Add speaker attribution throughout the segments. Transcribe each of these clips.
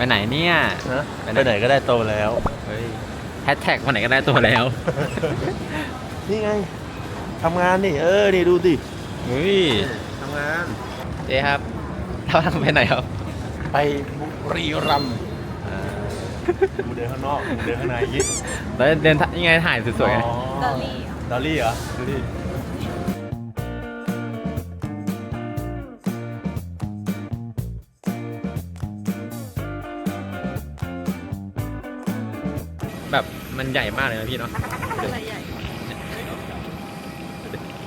Speaker 1: ไปไหนเนี่ย
Speaker 2: นะ
Speaker 1: ไปไหน
Speaker 2: ไปไหนก็ได้โตแล้ว
Speaker 1: เฮ้ยแฮชแท็กวันไหนก็ได้ตัวแล้ว
Speaker 2: นี่ไงทำงานนี่เออนี่ดูดิ
Speaker 1: เฮ้ย
Speaker 2: ทำงาน
Speaker 1: เจ๊ครับเราทำไปไหนครับ
Speaker 2: ไปบุรีรัมย์มึงเดินข้างนอกมึงเดินข้างในยิ่ง
Speaker 1: แล้วเดินยังไงถ่ายสวยๆไง
Speaker 3: ดอลลี่
Speaker 2: ดอลลี่เหรอ ดูดิ
Speaker 1: มันใหญ่มากเลยนะพี่เนาะ
Speaker 3: อะไรใหญ่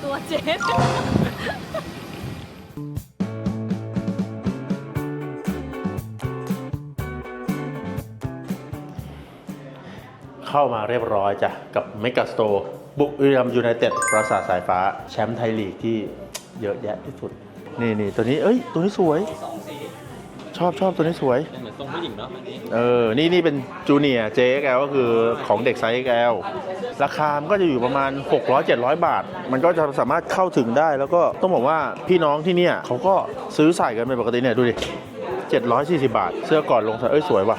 Speaker 3: ตัวเจ๊
Speaker 2: เข้ามาเรียบร้อยจ้ะ กับเมกาสโตร์บุรีรัมยูไนเต็ดปราสาทสายฟ้า แชมป์ไทยลีกที่เยอะแยะที่สุด นี่นี่ตัวนี้ เอ้ย ตัวนี้สวย ชอบชอบตัวนี้สวย
Speaker 1: เหมือนทรงผู้หญิงเนาะอันนี้
Speaker 2: เออ นี่นี่เป็นจูเนียร์ JXL ก็คือของเด็กไซส์ XL ราคา มันก็จะอยู่ประมาณ 600-700 บาท มันก็จะสามารถเข้าถึงได้ แล้วก็ต้องบอกว่าพี่น้องที่เนี่ยเขาก็ซื้อใส่กันเป็นปกติเนี่ย ดูดิ 740 บาท เสื้อก่อนลงใส่เอ้ย สวยว่ะ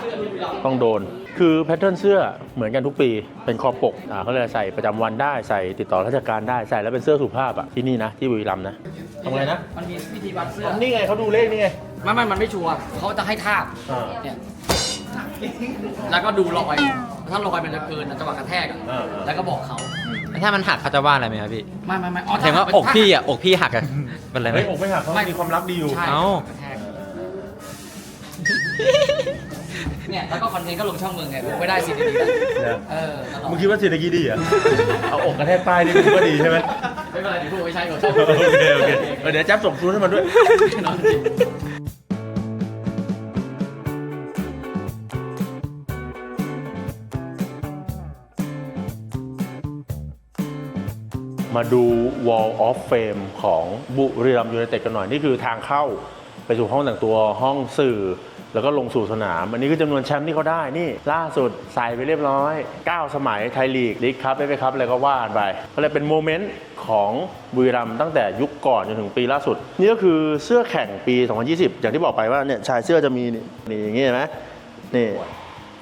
Speaker 2: ต้องโดน คือแพทเทิร์นเสื้อเหมือนกันทุกปีเป็นคอปกอ่าเขาเลยกใส่ประจำวันได้ใส่ติดต่อราชการได้ใส่แล้วเป็นเสื้อสุภาพอะที่นี่นะที่บุรีรัมย์นะทำไงนะ
Speaker 4: มันมีวิธีวัดเสื้อ
Speaker 2: นี่ไงเขาดูเลขนี่ไง
Speaker 4: ไม่ไม่มันไม่ชัวร์เขาจะให้ทาบ
Speaker 2: อ่า
Speaker 4: เนี่ยแล้วก็ดูรอย ถ้ารอยมันจะเกินจังหวะกระแทกอะ
Speaker 2: อ่า
Speaker 4: แล้วก็บอกเขา
Speaker 1: ถ้ามันหักเขาจะว่าอะไรไหมครับพี่
Speaker 4: ไม่ไม่ไม่อ๋อ
Speaker 1: แสดงว่าอกพี่อะอกพี่หักอะเป็นอะไรไหม
Speaker 2: เฮ้ยอกไม่หักเขามีความลับดีอยู่
Speaker 4: ใช่
Speaker 1: เอ้า
Speaker 4: กระแทก เนี่ย แล้วก็คอนเทนต์ก็ลงช่องเมืองไงผมไม่ได้สิดี
Speaker 2: นะ
Speaker 4: เออตลอด
Speaker 2: มึงคิดว่าเศรษฐกิจดีเหรอะ เอาอกกระแทกป้ายนี่มึงก็ดีใช่ไหม
Speaker 4: ไม่เป็นไรเดี๋ยวพูดไม่ใช่หรอก
Speaker 2: โอเคโอเคเออเดี๋ยวแจ๊บส่งซูนให้มันด้วย
Speaker 4: นอนจริง
Speaker 2: มาดู Wall of Fame ของบุรีรัมย์ยูไนเต็ดกันหน่อย นี่คือทางเข้าไปสู่ห้องแต่งตัวห้องสื่อ แล้วก็ลงสู่สนาม อันนี้คือจำนวนแชมป์ที่เขาได้นี่ ล่าสุดใส่ไปเรียบร้อย 9 สมัยไทยลีกลีกครับไปไปครับอะไรก็ว่านไปก็เลยเป็นโมเมนต์ของบุรีรัมย์ตั้งแต่ยุคก่อนจนถึงปีล่าสุด นี่ก็คือเสื้อแข่งปี 2020 อย่างที่บอกไปว่าเนี่ยชายเสื้อจะมีนี่อย่างงี้เห็นไหมนี่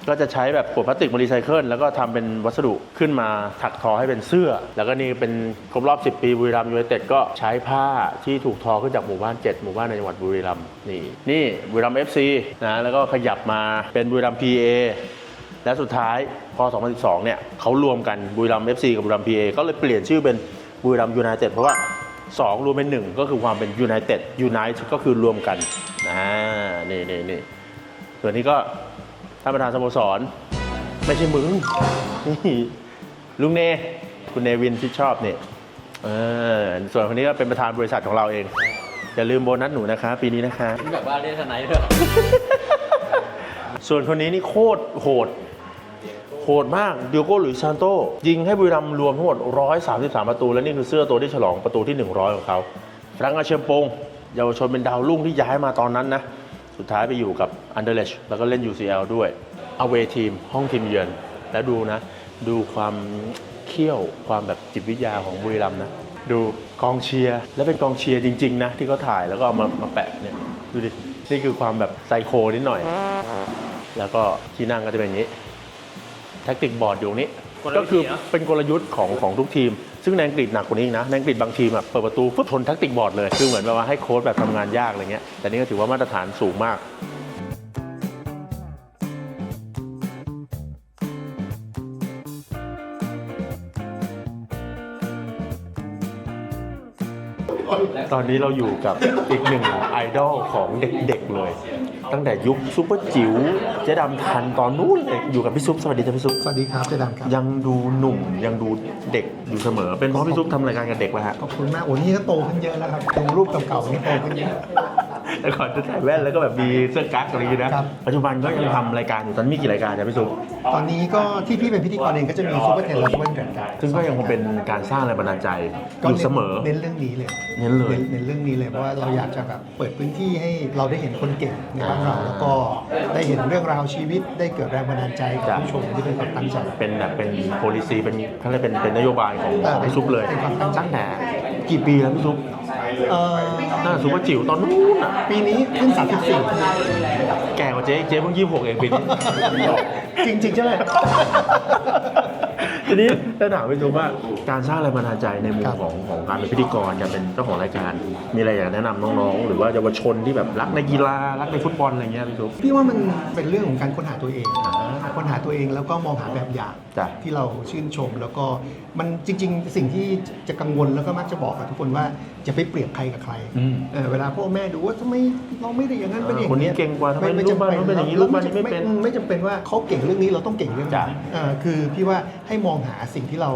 Speaker 2: ก็จะใช้แบบขวดพลาสติกมารีไซเคิลแล้วก็ทำเป็นวัสดุขึ้นมาถักทอให้เป็นเสื้อ แล้วก็นี่เป็นครบรอบ 10 ปีบุรีรัมย์ยูไนเต็ดก็ใช้ผ้าที่ถูกทอขึ้นจากหมู่บ้าน 7 หมู่บ้านในจังหวัดบุรีรัมย์นี่นี่บุรีรัมย์ FC นะแล้วก็ขยับมาเป็นบุรีรัมย์ PA และสุดท้ายพอ 2012 เนี่ยเขารวมกันบุรีรัมย์ FC กับบุรีรัมย์ PA ก็เลยเปลี่ยนชื่อเป็นบุรีรัมย์ยูไนเต็ดเพราะว่า2รวมเป็น 1 ก็คือความเป็นยูไนเต็ดยูไนต์ก็คือรวมกันอ่านี่นี่นี่ส่วนนี้ก็ ท่านประธานสโมสร ไม่ใช่มึงนี่ลุงเน คุณเนวินที่ชอบเนี่ยเออส่วนคนนี้ก็เป็นประธานบริษัทของเราเอง อย่าลืมโบนัสหนูนะคะ ปีนี้นะคะ
Speaker 1: แบบว่าเล่นสไนด์ด้วย
Speaker 2: ส่วนคนนี้นี่โคตรโหด โหดมากเดียโก้หลุยส์ซานโต ยิงให้บุรีรัมย์รวมทั้งหมด 133 ประตู และนี่คือเสื้อตัวที่ฉลองประตูที่ 100 ของเขาฟรังก์อาเชมปงเยาวชนเป็นดาวรุ่งที่ย้ายมาตอนนั้นนะ สุดท้ายไปอยู่กับอันเดอร์เลชแล้วก็เล่น UCL ด้วยเอาเวทีมห้องทีมเยือน แล้วดูนะ ดูความเขี้ยวความแบบจิตวิทยาของบุรีรัมย์นะ ดูกองเชียร์ และเป็นกองเชียร์จริง ๆ นะ ที่เขาถ่ายแล้วก็เอามามาแปะเนี่ย ดูดิ นี่คือความแบบไซโคนิดหน่อย แล้วก็ที่นั่งก็จะเป็นอย่างนี้แท็กติกบอร์ดอยู่นี้
Speaker 1: กลยุทธ์
Speaker 2: ก็คือ
Speaker 1: เนอ
Speaker 2: เป็นกลยุทธ์ของของทุกทีม ซึ่งในอังกฤษหนักกว่านี้อีกนะในอังกฤษบางทีมแบบเปิดประตูปุ๊บทนแท็กติกบอร์ดเลย คือเหมือนแบบว่าให้โค้ชแบบทำงานยากอะไรเงี้ยแต่นี่ก็ถือว่ามาตรฐานสูงมาก ตอนนี้เราอยู่กับอีกหนึ่งไอดอลของเด็กๆเลย ตั้งแต่ยุคซุปเปอร์จิ๋วเจ๊ดำทันตอนนู้นเลยอยู่กับพี่ซุปสวัสดีจ้ะพี่ซุป
Speaker 5: สวัสดีครับเจดำครับ
Speaker 2: ยังดูหนุ่มยังดูเด็กอยู่เสมอ เป็นเพราะพี่ซุปทำรายการกับเด็กไหมฮะ
Speaker 5: ขอบคุณมากโอ้นี่ก็โตขึ้นเยอะแล้วครับดูรูปเก่าๆนี่โตขึ้นเยอะ
Speaker 2: แต่ก่อนจะใส่แว่นแล้วก็แบบมีเสื้อกั๊กอะไรอย่างนี้นะ
Speaker 5: ครับ
Speaker 2: ปัจจุบันก็ยังทำรายการอยู่ตอนนี้มีกี่รายการเนี่ยพี่ซุป
Speaker 5: ตอนนี้ก็ที่พี่เป็นพิธีกรเองก็จะมีซูเปอร์เทนและซูเปอร์เทนกัน
Speaker 2: ซึ่งก็ยังคงเป็นการสร้างแรงบันดาลใจอ
Speaker 5: ก็
Speaker 2: ยู่เสมอ
Speaker 5: เน้นเรื่องนี้เลย
Speaker 2: เน้นเลย
Speaker 5: เน้นเรื่องนี้เลยเพราะว่าเราอยากจะแบบเปิดพื้นที่ให้เราได้เห็นคนเก่งในบ้านเราแล้วก็ได้เห็นเรื่องราวชีวิตได้เกิดแรงบันดาลใจกับ
Speaker 2: จ้ะ
Speaker 5: ผู้ชมที่เป็นความตั้งใจ
Speaker 2: เป็นแบบเป็น policy เป็นเขาเรียกเป็นเป็นนโยบายของ
Speaker 5: เออ
Speaker 2: พี่ซุปเลย
Speaker 5: เป็นความตั้งใจ
Speaker 2: ตั้งแต่กี่ปีแล้วพี่ซุป
Speaker 5: เอ่อ
Speaker 2: น่าซุปเปอร์จิ๋วตอนนู้นอะ
Speaker 5: ปีนี้ขึ้น34
Speaker 2: แก่กว่าเจจ๊เจ๊เพิ่งยี่สิบหกเองปีนี้
Speaker 5: จริงๆใช่ไหม
Speaker 2: ทีนี้ถ้าถามไปดูว่าการสร้างแรงบันดาลใจในมุม
Speaker 5: ครับ
Speaker 2: ของของการเป็นพิธีกรการเป็นเจ้าของรายการ มีอะไรอยากแนะนำน้องๆ หรือว่าเยาวชนที่แบบรักในกีฬารักในฟุตบอลอะไรเงี้ยพี่ทุก
Speaker 5: พี่ว่ามันเป็นเรื่องของการค้นหาตัวเองค้นหาตัวเองแล้วก็มองหาแบบอย่าง
Speaker 2: จ้ะ
Speaker 5: ที่เราชื่นชม แล้วก็มันจริง ๆ สิ่งที่จะกังวลแล้วก็มักจะบอกกับทุกคนว่าจะไปเปรียบใครกับใคร
Speaker 2: อืม
Speaker 5: เออเวลาพ่อแม่ดูว่าทำไมเราไม่ได้อย่างนั้นเป็นอย่าง
Speaker 2: คนนี้เก่งกว่าทำไมลูกบ้านนู้นเป็นอย่างนี้ลูกบ้านนี้ไม่เป็น
Speaker 5: ไม่จำเป็นว่าเขาเก่งเรื่องนี้เราต้องเก่งเรื่อง
Speaker 2: จ้ะ
Speaker 5: นี้เออคือพี่ว่าให้มองหาสิ่งที่เรา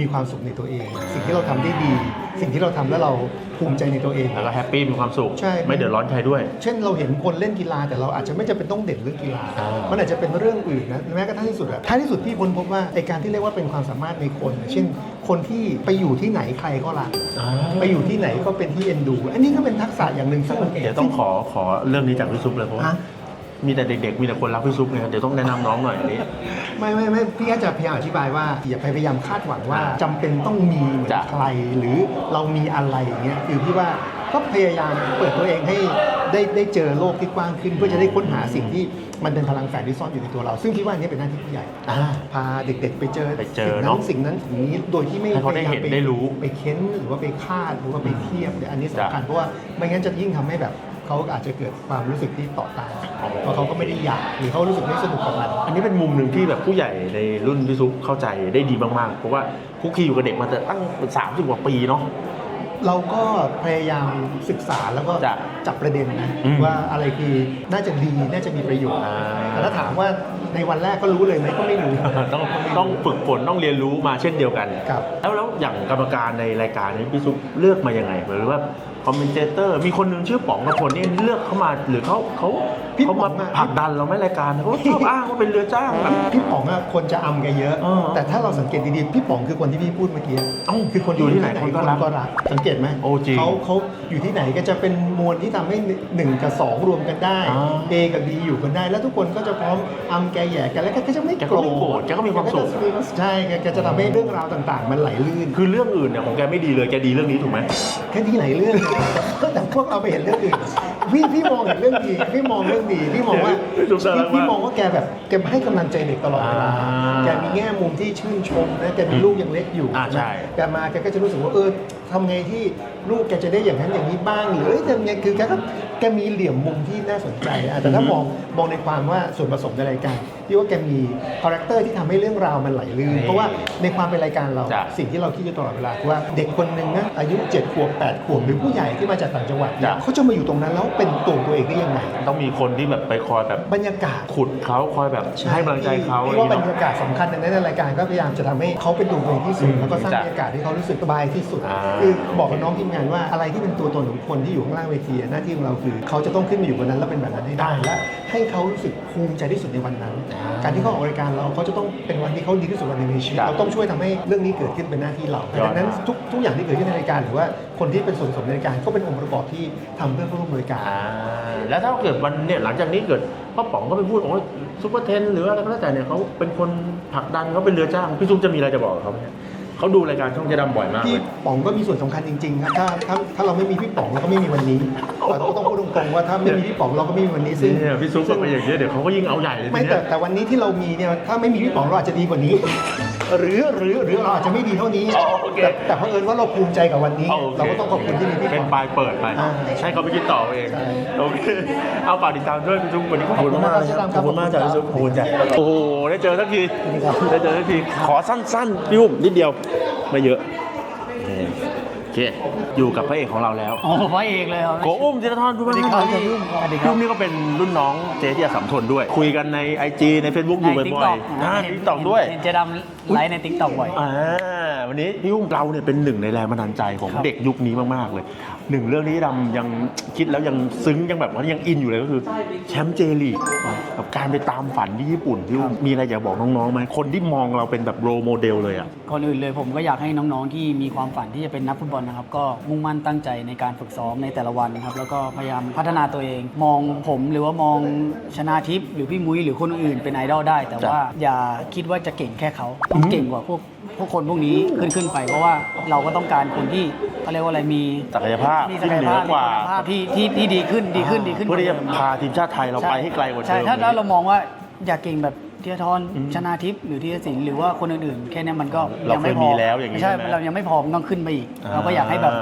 Speaker 5: มีความสุขในตัวเอง สิ่งที่เราทำได้ดี สิ่งที่เราทำแล้วเราภูมิใจในตัวเอง
Speaker 2: แล้วก็แฮปปี้มีความสุข
Speaker 5: ใช่
Speaker 2: ไม่เดือดร้อนใครด้วย
Speaker 5: เช่นเราเห็นคนเล่นกีฬาแต่เราอาจจะไม่จำเป็นต้องเด่นเรื่องกีฬา
Speaker 2: อ่ามั
Speaker 5: มันอาจจะเป็นเรื่องอื่นนะแม้กระทั่งที่สุดอะท้ายที่สุดพี่พ้นพบว่าไอการที่เรียกว่าเป็นความสามารถในคนอะเช่น คนที่ไปอยู่ที่ไหนใครก็รักไปอยู่ที่ไหนก็เป็นที่เอ็นดู อันนี้ก็เป็นทักษะอย่างหนึ่งซึ่ง
Speaker 2: เดี๋ยวต้องขอขอเรื่องนี้จากพี่ซุปเลยเพราะว่า
Speaker 5: ฮะ
Speaker 2: มีแต่เด็กๆ มีแต่คนรักพี่ซุปไงเดี๋ยวต้องแนะนำน้องหน่อยอันนี้
Speaker 5: ไม่ไม่ไม่พี่ก็จะพยายามอธิบายว่าอย่าไปพยายามคาดหวังว่า
Speaker 2: อ่า
Speaker 5: จำเป็นต้องมีเหมือน
Speaker 2: จ้ะ
Speaker 5: ใครหรือเรามีอะไรอย่างเงี้ยคือพี่ว่าก็พยายามเปิดตัวเองให้ได้ได้เจอโลกที่กว้างขึ้น เพื่อจะได้ค้นหาสิ่งที่มันเป็นพลังแฝงที่ซ่อนอยู่ในตัวเรา ซึ่งพี่ว่าอันนี้เป็นหน้าที่ผู้ใหญ่
Speaker 2: อ่า
Speaker 5: พาเด็กๆ ไปเจอ
Speaker 2: ไปเจอ
Speaker 5: สิ่ง
Speaker 2: เน
Speaker 5: นั้
Speaker 2: อะ
Speaker 5: นสิ่งนั้นสิ่งนี้โดยที่ไม่
Speaker 2: ให้เขาได้เห็น
Speaker 5: พยยมป
Speaker 2: ได้รู้
Speaker 5: ไปเค้นหรือว่าไปคาดหรือว่าไปเทียบเนี่ยอันนี้สำคัญ
Speaker 2: จ้ะ
Speaker 5: เพราะว่าไม่งั้นจะยิ่งทำให้แบบ เขาอาจจะเกิดความรู้สึกที่ต่อต้าน
Speaker 2: อ๋อ
Speaker 5: เพราะเขาก็ไม่ได้อยากหรือเขารู้สึกไม่สนุกกับมัน
Speaker 2: อันนี้เป็นมุมหนึ่งที่แบบผู้ใหญ่ในรุ่นพี่ซุปเข้าใจได้ดีมากๆ เพราะว่าคุกคีอยู่กับเด็กมาแต่ตั้งสามสิบกว่าปีเนาะ
Speaker 5: เราก็พยายามศึกษาแล้วก็
Speaker 2: จ้ะ
Speaker 5: จับประเด็นนะ
Speaker 2: อืม
Speaker 5: ว่าอะไรคือน่าจะดีน่าจะมีประโยชน์
Speaker 2: อ่า
Speaker 5: แต่ถ้าถามว่าในวันแรกก็รู้เลยไหมก็ไม่รู้
Speaker 2: ต้องต้องฝึกฝนต้องเรียนรู้มาเช่นเดียวกัน
Speaker 5: ครับ
Speaker 2: แล้วแล้วอย่างกรรมการในรายการนี้พี่ซุปเลือกมายังไงหรือว่าคอมเมนเตเตอร์มีคนหนึงชื่อป๋องกับพลนี่เลือกเข้ามาหรือเขาเขา
Speaker 5: พี่
Speaker 2: เขา
Speaker 5: ป๋
Speaker 2: มา
Speaker 5: องอะ
Speaker 2: ผลักดันเราไหม่รายการเขาชอบอ้างว่าเป็นเรือจ้างแบบ
Speaker 5: พี่ป๋องอะคนจะอำแกเยอะ
Speaker 2: เออ
Speaker 5: แต่ถ้าเราสังเกตดีๆ พี่ป๋องคือคนที่พี่พูดเมื่อกี้
Speaker 2: เอ้า
Speaker 5: คือคน
Speaker 2: อยู่ที่ไหนคนก็รัก
Speaker 5: ก็รักสังเกตไหม
Speaker 2: โอ้จริง
Speaker 5: เขาเขาอยู่ที่ไหนก็จะเป็นมวลที่ทำให้หนึ่งกับสองรวมกันได้
Speaker 2: อ่า
Speaker 5: A กับ B อยู่กันได้ แล้วทุกคนก็จะพร้อมอำแกแหย่กันแล้วแกก็จะไม่
Speaker 2: แกก็ไม่โกรธแกก็มีความสุข
Speaker 5: แกก็จะใช่แกแกจะทำให้เรื่องราวต่างๆ มันไหลลื่น
Speaker 2: คือเรื่องอื่นเนี่ยของแกไม่ดีเลยแกดีเรื่องนี้ถูกไหม
Speaker 5: แค่ที่ไหนเรื่อง แต่พวกเราไปเห็นเรื่องอื่น พี่พี่มองเห็นเรื่องดีพี่มองเรื่องดีพี่มองว่า
Speaker 2: พี่ดูสาระ
Speaker 5: พี่
Speaker 2: มาก
Speaker 5: มองว่าแกแบบแกให้กำลังใจเด็กตลอดเวลา
Speaker 2: อ่า
Speaker 5: แกมีแง่มุมที่ชื่นชมนะแกมีลูกยังเล็กอยู่
Speaker 2: อ่าใช่
Speaker 5: แกมาแกก็จะรู้สึกว่าเออทำไงที่ลูกแกจะได้อย่างนั้นอย่างนี้บ้างหรือเอ้ยทำไงคือแกก็แกมีเหลี่ยมมุมที่น่าสนใจอะแต่ถ้ามองมองในความว่าส่วนผสมในรายการพี่ว่าแกมีคาแรคเตอร์ที่ทำให้เรื่องราวมันไหลลื่นเพราะว่าในความเป็นรายการเรา
Speaker 2: จ้ะ
Speaker 5: สิ่งที่เราคิดอยู่ตลอดเวลาคือว่าเด็กคนหนึ่งนะอายุ7ขวบ8ขวบหรือผู้ใหญ่ที่มาจากต่างจังหวัดเนี่ย
Speaker 2: จ้ะ
Speaker 5: เขาจะมาอยู่ตรงนั้นแล้วเป็นตัวตัวเองได้ยังไง
Speaker 2: ต้องมีคนที่แบบไปคอยแบบ
Speaker 5: บรรยากาศ
Speaker 2: ขุดเขาคอยแบบให้กำลังใจเขา
Speaker 5: พี่
Speaker 2: อะไร
Speaker 5: ว่าบร
Speaker 2: เงี้
Speaker 5: ร
Speaker 2: ย
Speaker 5: ยากาศสำคัญในรายการก็พยายามจะทำให้เขาเป็นตัวตัวเองที่สุด
Speaker 2: อืม
Speaker 5: แล้วก็สร้าง
Speaker 2: จ้ะ
Speaker 5: บรรยากาศให้เขารู้สึกสบายที่สุด
Speaker 2: อ่า
Speaker 5: คือบอกกับน้องทีมงานว่าอะไรที่เป็นตัวตนของคนที่อยู่ข้างล่างเวทีอะหน้าที่ของเราคือเขาจะต้องขึ้นมาอยู่บนนั้นแล้วเป็นแบบนั้นให้ได้และให้เขารู้สึกภูมิใจที่สุดในวันนั้น การที่เขาออกรายการเราเขาจะต้องเป็นวันที่เขาดีที่สุดวันหนึ่งในชีวิต
Speaker 2: จ้ะ
Speaker 5: เราต้องช่วยทำให้เรื่องนี้เกิดขึ้นเป็นหน้าที่เรา
Speaker 2: ยอด
Speaker 5: ดังนั้นทุกทุกอย่างที่เกิดขึ้นในรายการหรือว่าคนที่เป็นส่วนผสมในรายการก็เป็นองค์ประกอบที่ทำเพื่อผู้ร่วมบริการ
Speaker 2: อ่าแล้วถ้าเกิดวันเนี่ยหลังจากนี้เกิดพ่อป๋องก็ไปพูดบอกว่าซุปเปอร์เทนหรืออะไรก็แล้วแต่เนี่ยเขาเป็นคนผลักดันเขาเป็นเรือจ้างพี่ซุปจะมีอะไรจะบอกกับเขาไหมฮะ เขาดูรายการช่องเจดำบ่อยมากเล
Speaker 5: พี่
Speaker 2: ย
Speaker 5: ป๋องก็มีส่วนสำคัญจริงๆครับถ้าถ้าถ้าเราไม่มีพี่ป๋องเราก็ไม่มีวันนี้เราก็ต้องพูดตรงๆว่าถ้าไม่มีพี่ป๋องเราก็ไม่มีวันนี้ซึ่ง
Speaker 2: เนี่ยพี่ซุปก็ไปอย่างเงี้ยเดี๋ยวเขาก็ยิ่งเอาใหญ่เลย
Speaker 5: ไม่
Speaker 2: ที
Speaker 5: แต่
Speaker 2: เนี้ย
Speaker 5: แต่วันนี้ที่เรามีเนี่ยถ้าไม่มีพี่ป๋องเราอาจจะดีกว่านี้ หรือหรือหรือเราอาจจะไม่ดีเท่านี้
Speaker 2: อ๋อโอเค
Speaker 5: แต่แต่เพราะเอิญว่าเราภูมิใจกับวันนี้
Speaker 2: โอค
Speaker 5: เราก็ต้องขอบคุณที่มีพี่
Speaker 2: เป็
Speaker 5: ป๋
Speaker 2: น
Speaker 5: อง
Speaker 2: ปลายเปิดไป
Speaker 5: อ่า
Speaker 2: ให้เขาไปคิดต่อเอง
Speaker 5: ใช่
Speaker 2: โอเค เอาฝากติดตามด้วยพี่ซุปวันนี้ขอบคุณมากเลยครับข
Speaker 5: ข
Speaker 2: อ
Speaker 5: อ
Speaker 2: บบ
Speaker 5: คุ
Speaker 2: คุณ
Speaker 5: ณ
Speaker 2: มาก
Speaker 5: ครั
Speaker 2: จ้ะ
Speaker 5: บ
Speaker 2: พี่ซุปขอบคุณจ้ะโอ้โห ได้เจอสักที
Speaker 5: ครับ
Speaker 2: ได้เจอสักที ขอสั้นๆ พี่อุ้มนิดเดียว ไม่เยอะนี่โอ เค อยู่กับพระเอกของเราแล้ว
Speaker 4: โอ้พระเอกเลยครับ
Speaker 2: โกอุ้มจิรทรผู้บริหาร
Speaker 4: สวัสดีครับ
Speaker 2: สวัสดี
Speaker 4: สวัสดี
Speaker 2: ค
Speaker 4: ครั
Speaker 2: รับบพี่อุ้มนี่ก็เป็นรุ่นน้องเจที่อาสัมทนด้วย คุยกันใน IG ใน Facebook อยู่บ่อยๆนะทิกตอกด้วย
Speaker 4: เห็นเจดำไลฟ์ในทิกตอกบ่อย
Speaker 2: อ่า วันนี้พี่อุ้มเราเนี่ยเป็นหนึ่งในแรงบันดาลใจของ
Speaker 4: ครับ
Speaker 2: เด็กยุคนี้มาก ๆ เลยหนึ่งเรื่องนี้ดำยังคิดแล้วยังซึ้งยังแบบว่ายังอินอยู่เลยก็คือแชมป์เจลีกกับการไปตามฝันที่ญี่ปุ่นพี่อุ้มมีอะไรอยากบอกน้องๆไหมคนที่มองเราเป็นแบบโรโมเดลเลยอะ
Speaker 4: ก่อนอื่นเลยผมก็อยากให้น้องๆที่มีความฝันที่จะเป็นนักฟุตบอลนะครับก็มุ่งมั่นตั้งใจในการฝึกซ้อมในแต่ละวันนะครับแล้วก็พยายามพัฒนาตัวเอง มองผมหรือว่ามองชนาทิพย์หรือพี่มุ้ยหรือคนอื่นเป็นไอดอลได้ แต่ว่าอย่าคิดว่าจะเก่งแค่เขาต้องเก่งกว่าพวก พวกคนพวกนี้ขึ้นขึ้นไป เพราะว่าเราก็ต้องการคนที่เขาเรียกว่าอะไรมี
Speaker 2: ศักยภาพ
Speaker 4: มีศั
Speaker 2: ที่
Speaker 4: กย
Speaker 2: เหนื
Speaker 4: ภา
Speaker 2: อ
Speaker 4: พ
Speaker 2: กว่า
Speaker 4: มีศักยภาพที่ที่ที่ดีขึ้นดีขึ้นดีขึ้น
Speaker 2: เพื่อที่จะ
Speaker 4: กว่ดิม
Speaker 2: พาทีมชาติไทยเราไปให้ไกลกว่าเดิม
Speaker 4: ใช่ถ้าถ้าเรามองว่าอยากเก่งแบบ เทียทร
Speaker 2: อืม
Speaker 4: ชนาทิพย์หรือทีรศิลป์หรือว่าคนอื่นๆ แค่เนี้ยมันก็
Speaker 2: เรา
Speaker 4: ยังไม่
Speaker 2: เคย
Speaker 4: พ
Speaker 2: มี
Speaker 4: อ
Speaker 2: แล้วอย่างนี้
Speaker 4: ไม่ใช่
Speaker 2: ใช่ไหม
Speaker 4: เรายังไม่พอมันต้องขึ้นไปอีก
Speaker 2: อ่า
Speaker 4: เราก็อยากให้แบบ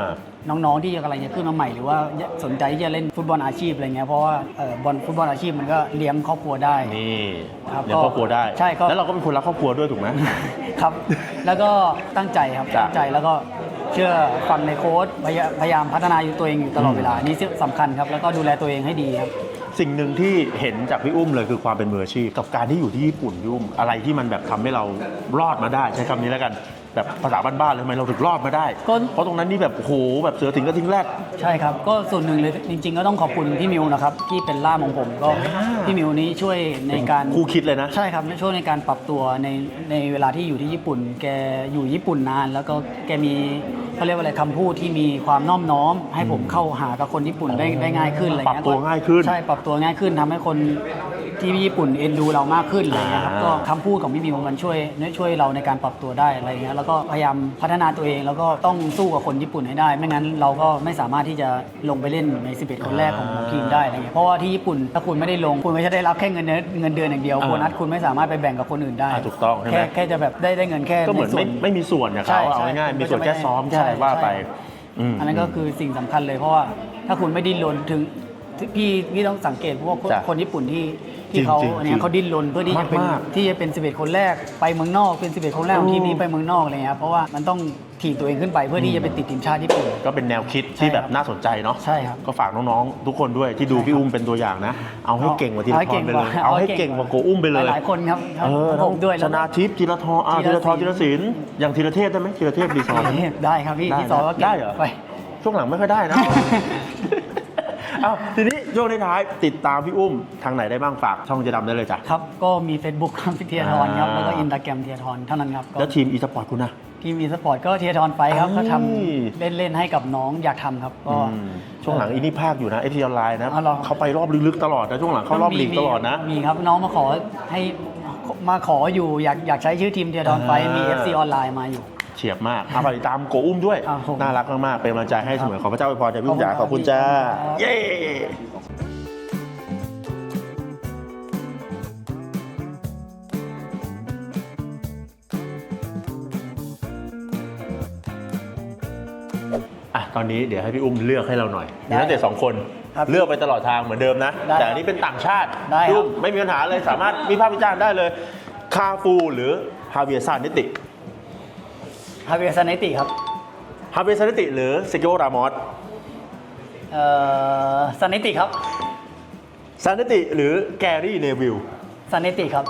Speaker 4: น้องๆที่กำลังจะขึ้นมาใหม่หรือว่าสนใจที่จะเล่นฟุตบอลอาชีพอะไรเงี้ยเพราะว่าเอ่อบอลฟุตบอลอาชีพมันก็เลี้ยงครอบครัวได้
Speaker 2: นี่
Speaker 4: ครับ
Speaker 2: เลี้ยงครอบครัวได้
Speaker 4: ใช่ก็
Speaker 2: แล้วเราก็เป็นคนรักครอบครัวด้วยถูกไหม
Speaker 4: ครับ แล้วก็ตั้งใจครับ
Speaker 2: จ้ะ
Speaker 4: ตั้งใจแล้วก็เชื่อฟังในโค้ดพยาพยายามพัฒนาอยู่ตัวเองอยู่ตลอด
Speaker 2: อืม
Speaker 4: เวลานี่สำคัญครับแล้วก็ดูแลตัวเองให้ดีครับ
Speaker 2: สิ่งหนึ่งที่เห็นจากพี่อุ้มเลยคือความเป็นมืออาชีพ กับการที่อยู่ที่ญี่ปุ่นยุ่มอะไรที่มันแบบทำให้เรารอดมาได้ใช้คำนี้แล้วกัน แบบภาษาบ้านๆเลยทำไมเราถึงรอดมาได้
Speaker 4: ก็
Speaker 2: เพราะตรงนั้นนี่แบบโอ้โหแบบเสือถึงก็ทิ้งแรก
Speaker 4: ใช่ครับก็ส่วนหนึ่งเลยจริง ๆ ก็ต้องขอบคุณพี่มิวนะครับที่เป็นล่ามของผมก็
Speaker 2: อ่า
Speaker 4: พี่มิวนี้ช่วยในการ
Speaker 2: คู่คิดเลยนะ
Speaker 4: ใช่ครับช่วยในการปรับตัวในในเวลาที่อยู่ที่ญี่ปุ่น แกอยู่ญี่ปุ่นนาน แล้วก็แกมีเขาเรียกว่าอะไรคำพูดที่มีความน้อมน้อม ให้ผมเข้าหากับคนญี่ปุ่นได้ได้ง่ายขึ้นอะไร
Speaker 2: ปรับ
Speaker 4: เงี้ย
Speaker 2: ตัวง่ายขึ้น
Speaker 4: ใช่ปรับตัวง่ายขึ้นทำให้คน ที่ญี่ปุ่นเอ็นดูเรามากขึ้นอะไรเงี้ยครับ
Speaker 2: อ่า
Speaker 4: ก็คำพูดของพี่มิวมันช่วยช่วยเราในการปรับตัวได้อะไรเงี้ยแล้วก็พยายามพัฒนาตัวเองแล้วก็ต้องสู้กับคนญี่ปุ่นให้ได้ ไม่งั้นเราก็ไม่สามารถที่จะลงไปเล่นใน 11 คนแรกของทีมได้อะไรเงี้ยเพราะว่าที่ญี่ปุ่นถ้าคุณไม่ได้ลงคุณไม่ใช่ได้รับแค่เงินเดือนเงินเดือนอย่างเดียว
Speaker 2: อ่า
Speaker 4: โบนัสคุณไม่สามารถไปแบ่งกับคนอื่นได้
Speaker 2: อ่าถูกต้องใช่ไหม
Speaker 4: แค่แค่จะแบบได้ได้เงินแค่
Speaker 2: ก็เหมือน
Speaker 4: ใส่
Speaker 2: ไม่
Speaker 4: วน
Speaker 2: ไม่มีส่วนเนี่ย
Speaker 4: ใช่
Speaker 2: เขาเอา
Speaker 4: ใช่
Speaker 2: ง่ายๆมีส่วน
Speaker 4: ก็จะ
Speaker 2: แค่ซ้อมแค่อะไรว่าไป
Speaker 4: ใช่
Speaker 2: ม
Speaker 4: อันนั้นก็คือสิ่งสำคัญเลยเพราะว่าถ้าคุณไม่ดิ้นรนถึงพี่พี่ต้องสังเกตเพราะว่าคน
Speaker 2: จ้ะ
Speaker 4: คนญี่ปุ่นที่ ที่เขา
Speaker 2: จริงๆ
Speaker 4: อันเนี้ยเขาดิ้นรนเพื่อที่จะเป็น
Speaker 2: มากๆ
Speaker 4: ที่จะเป็น 11 คนแรกไปเมืองนอกเป็น 11 คนแรกของทีมนี้ไปเมืองนอกอะไรเงี้ยครับเพราะว่ามันต้องถีบตัวเองขึ้นไปเพื่อที่จะไปติดทีมชาติญี่ปุ่น
Speaker 2: ก็เป็นแนวคิด
Speaker 4: ใช่
Speaker 2: ที่แบบ
Speaker 4: ครับ
Speaker 2: น่าสนใจเนาะ
Speaker 4: ใช่ครับ
Speaker 2: ก็ฝากน้องๆ ทุกคนด้วยที่ดูพี่อุ้มเป็นตัวอย่างนะ เอาให้เก่งกว่าที
Speaker 4: เอา
Speaker 2: ละ
Speaker 4: ให้
Speaker 2: ทอ
Speaker 4: เก่
Speaker 2: น
Speaker 4: ง
Speaker 2: ไป
Speaker 4: ก
Speaker 2: เล
Speaker 4: ว่าย
Speaker 2: เอาให้เก่งกว่าโกอุ้มไปเลย
Speaker 4: หลายๆคนครับ
Speaker 2: เออ
Speaker 4: ผมด้วย
Speaker 2: ช
Speaker 4: แล้วก็
Speaker 2: นะทิพย์จิรทรอ่า
Speaker 4: ธี
Speaker 2: จิร
Speaker 4: ร
Speaker 2: ทร
Speaker 4: ศิลป์
Speaker 2: จิรศิลป์อย่างธีรเทพได้ไหมธีรเทพรีสอร์ท
Speaker 4: ได้ครับพี่
Speaker 2: ได้
Speaker 4: ที่สองก็
Speaker 2: นะ
Speaker 4: เก่ง
Speaker 2: ได้เหรอ
Speaker 4: ไป
Speaker 2: ช่วงหลังไม่ค่อยได้นะอ้าวทีนี้ ช่วงท้ายๆติดตามพี่อุ้มทางไหนได้บ้างฝากช่องเจะดำได้เลยจ้ะ
Speaker 4: ครับ ก็มี Facebook ครับเทียทรครับ
Speaker 2: อ่า
Speaker 4: แล้วก็อินสตาแกรมเทียทรเท่านั้นครับก็
Speaker 2: แล้วทีมอีสปอร์ตคุณนะ
Speaker 4: ทีมอีสปอร์ตก็เทียทรไฟครับ
Speaker 2: เอ้ย
Speaker 4: ก็ทำเล่น ๆ ให้กับน้องอยากทำครับก็
Speaker 2: อืมช่วงหลังอีนี่ภาคอยู่นะเอทีออนไลน์นะ
Speaker 4: อ๋อเหรอ
Speaker 2: เขาไปรอบลึกๆตลอดนะช่วงหลังเข้ารอบลีกตลอดนะ
Speaker 4: มีครับน้องมาขอให้มาขออยู่อยากอยากใช้ชื่อทีมเทียทรไฟ
Speaker 2: อ่ามี
Speaker 4: มี FC ออนไลน์มาอยู่
Speaker 2: เฉียบมากเอาไปติดตามโกอุ้มด้วย
Speaker 4: ครับผม
Speaker 2: น่ารักมาก ๆ เป็นกำลังใจให้เสมอขอพระเจ้าอวยพรจากพี่อุ้มจ๋าข
Speaker 4: ข
Speaker 2: อ
Speaker 4: อ
Speaker 2: บบ
Speaker 4: คุ
Speaker 2: คุณ
Speaker 4: ณ
Speaker 2: จ้า
Speaker 4: ครับ
Speaker 2: เย้ อะ ตอนนี้เดี๋ยวให้พี่อุ้มเลือกให้เราหน่อยมีนักเตะสองคน
Speaker 4: ครับ
Speaker 2: เลือกไปตลอดทางเหมือนเดิมนะ
Speaker 4: ได้
Speaker 2: แต่อันนี้เป็นต่างชาติ
Speaker 4: ได้ครับ
Speaker 2: พี่อุ้มไม่มีปัญหาเลย สามารถมีภาพวิจารณ์ได้เลย คาฟูหรือฮาเวียซานนิติ
Speaker 4: ฮาเวียร์ซานเนติครับ
Speaker 2: ฮาเวียซานนิติหรือเซกิโอรามอส
Speaker 4: เอ่อซานเนติครับ
Speaker 2: ซานนิติหรือแกรี่เนวิล
Speaker 4: ซานเนติครับ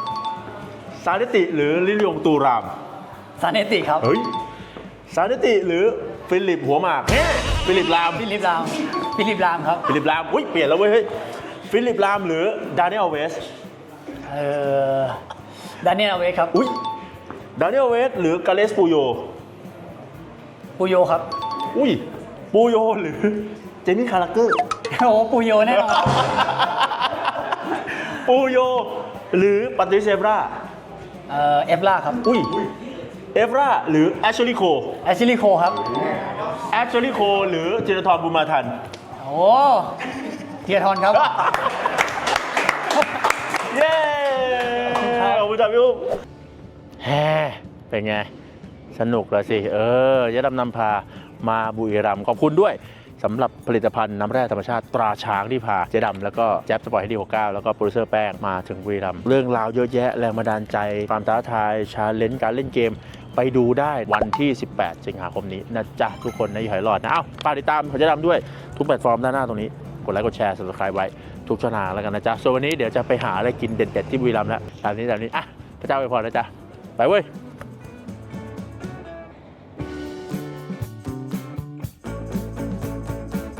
Speaker 2: ซานนิติหรือลิลยงตูราม
Speaker 4: ซานเนติครับ
Speaker 2: เฮ้ยซานนิติหรือฟิลิปหัวหมากเฮ้ฟิลิปลาม
Speaker 4: ฟิลิปลาม ฟิลิปลามครับ
Speaker 2: ฟิลิปลาม อุ้ยเปลี่ยนแล้วเว้ยเฮ้ยฟิลิปลามหรือดานิเอลเวส
Speaker 4: เอ่อ ดานิเอลเวสครับ
Speaker 2: อุ้ยดานิเอลเวสหรือกาเลสปูโย
Speaker 4: ปูโยครับ
Speaker 2: อุ้ย ปูโยหรือเจมี่คาราเกอร์
Speaker 4: โอ้โหปูโยแน่นอน
Speaker 2: ปูโย หรือปัตติเซบรา
Speaker 4: เอ่อเอฟล่าครับ
Speaker 2: อุ้ย เอฟราหรือแอชลีโค
Speaker 4: แอชลีโคครับ
Speaker 2: แอชลีโคหรือจิรทรบุญมาทัน
Speaker 4: โอ้เทียทรครับ
Speaker 2: เย้
Speaker 4: ครับ
Speaker 2: ขอบคุณจ้าพี่อุ้มแฮเป็นไง สนุกล้วสิ เออยะดำนำพามาบุรีรัมย์ขอบคุณด้วยสำหรับผลิตภัณฑ์น้ำแร่ธรรมชาติตราช้างที่พาเจ๊ดำแล้วก็แจ๊บสปอยให้ดี69 แล้วก็โปรดิวเซอร์แป้งมาถึงบุรีรัมย์เรื่องราวเยอะแยะแรงบันดาลใจ ความท้าทายชาเลนจ์การเล่นเกม ไปดูได้วันที่ 18 สิงหาคมนี้นะจ๊ะ ทุกคนในหอยหลอดนะเอ้าฝากติดตามของเจ๊ดำด้วยทุกแพลตฟอร์มด้านหน้าตรงนี้ กดไลค์กดแชร์ subscribe ไว้ทุกช่องทางแล้วกันนะจ๊ะส่วนวันนี้เดี๋ยวจะไปหาอะไรกินเด็ดๆที่บุรีรัมย์แล้วตามนี้ตามนี้อะพระเจ้าอวยพรนะจ๊ะไปเว้ย